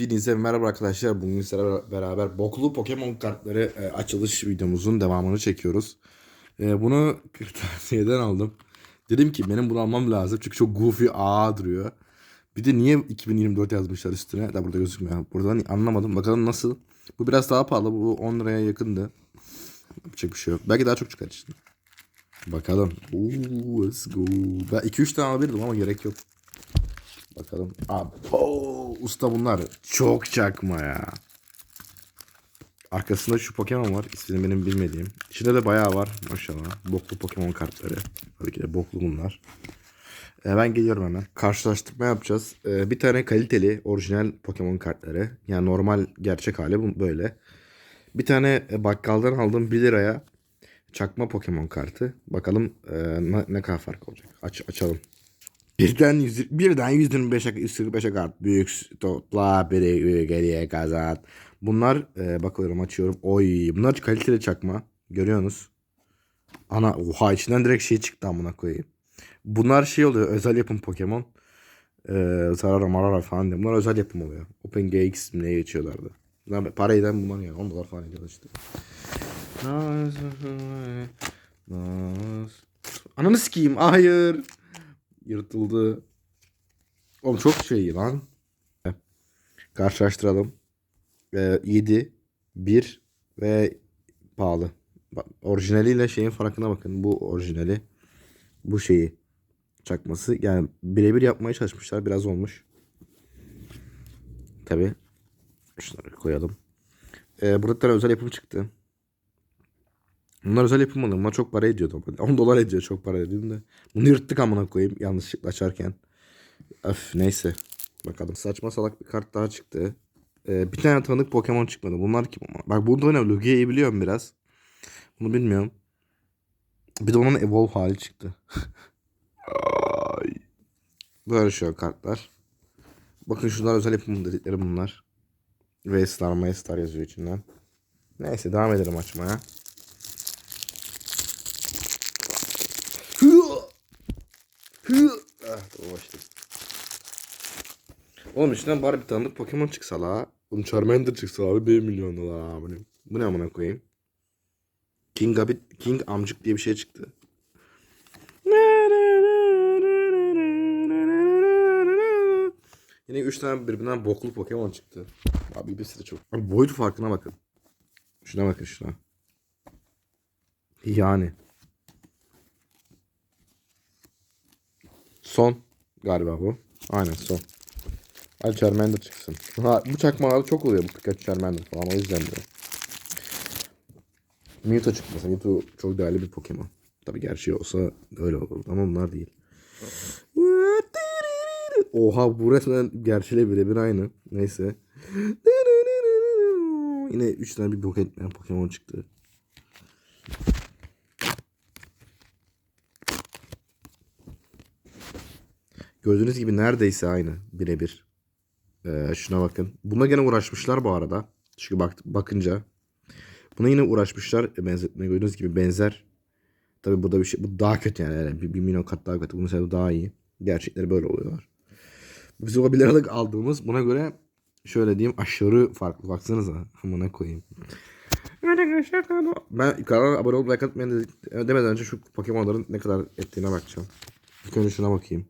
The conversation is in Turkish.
Hepinize merhaba arkadaşlar. Bugün sizlerle beraber boklu Pokemon kartları e, açılış videomuzun devamını çekiyoruz. E, bunu kırtasiyeden aldım. Dedim ki benim bunu almam lazım çünkü çok goofy ağa duruyor. Bir de niye 2024 yazmışlar üstüne? Da burada gözükmüyor. Buradan anlamadım. Bakalım nasıl. Bu biraz daha pahalı. Bu 10 liraya yakındı. Yapacak bir şey yok. Belki daha çok çıkar işte. Bakalım. Oo, let's go. Ben 2-3 tane alabilirdim ama gerek yok. Bakalım. Abi. Oo, usta bunlar. Çok çakma ya. Arkasında şu Pokemon var. İsmini benim bilmediğim. İçinde de bayağı var. Maşallah. Boklu Pokemon kartları. Tabii ki de boklu bunlar. Ee, ben geliyorum hemen. Karşılaştırma yapacağız. Ee, bir tane kaliteli orijinal Pokemon kartları. Yani normal gerçek hali böyle. Bir tane e, bakkaldan aldığım 1 liraya çakma Pokemon kartı. Bakalım e, ne, ne kadar fark olacak. Aç, açalım. Birden, yüz, birden 125'e 145'e kart. Büyük topla biri geriye kazan. Bunlar e, bakıyorum açıyorum. Oy bunlar kaliteli çakma. Görüyorsunuz. Ana oha içinden direkt şey çıktı amına koyayım. Bunlar şey oluyor özel yapım Pokemon. Ee, Sarara Marara falan diye. Bunlar özel yapım oluyor. OpenGX mi neye geçiyorlardı. Bunlar para eden bunlar yani. 10 dolar falan ediyor işte. Ananı sikeyim. Hayır. Yırtıldı. Oğlum çok şey lan. Karşılaştıralım. Ee, 7, 1 ve pahalı. Bak, orijinaliyle şeyin farkına bakın. Bu orijinali. Bu şeyi. Çakması. Yani birebir yapmaya çalışmışlar. Biraz olmuş. Tabi. Şunları koyalım. Ee, burada özel yapım çıktı. Bunlar özel yapım. Bunlar çok para ediyordu. 10 dolar ediyor çok para dediğimde. Bunu yırttık amına koyayım yanlışlıkla açarken. Öf neyse. Bakalım. Saçma salak bir kart daha çıktı. Ee, bir tane tanıdık Pokemon çıkmadı. Bunlar kim ama? Bak burada ne? Lugia'yı biliyorum biraz. Bunu bilmiyorum. Bir de onun Evolve hali çıktı. Böyle şu kartlar. Bakın şunlar özel yapım dedikleri bunlar. Ve Star My Star yazıyor içinden. Neyse devam edelim açmaya. Oğlum içinden bari bir tanıdık Pokemon çıksa la. Oğlum Charmander çıksa abi 1 milyon dolar abi. Bu ne amına koyayım? King Abit, King amcık diye bir şey çıktı. Yine 3 tane birbirinden boklu Pokemon çıktı. Abi birisi de çok. Abi boyut farkına bakın. Şuna bakın şuna. Yani. Son galiba bu. Aynen son. Hadi Charmander çıksın. Ha, bu çakmalar çok oluyor bu Pikachu Charmander falan o yüzden diyorum. Mewtwo çıkmasın. Mewtwo çok değerli bir Pokemon. Tabi gerçeği olsa öyle olur ama bunlar değil. Oha bu resmen gerçeğiyle birebir aynı. Neyse. Yine 3 tane bir bok etmeyen Pokemon çıktı. Gördüğünüz gibi neredeyse aynı birebir. Ee, şuna bakın. Buna gene uğraşmışlar bu arada. Çünkü bak, bakınca. Buna yine uğraşmışlar. E, benzetme gördüğünüz gibi benzer. Tabi bu da bir şey. Bu daha kötü yani. yani bir, bir milyon kat daha kötü. Bunun sebebi daha iyi. Gerçekleri böyle oluyorlar. Biz o 1 liralık aldığımız buna göre şöyle diyeyim aşırı farklı. Baksanıza. Amına koyayım. Ben kanala abone olup like atmayın demeden önce şu Pokemon'ların ne kadar ettiğine bakacağım. İlk önce şuna bakayım.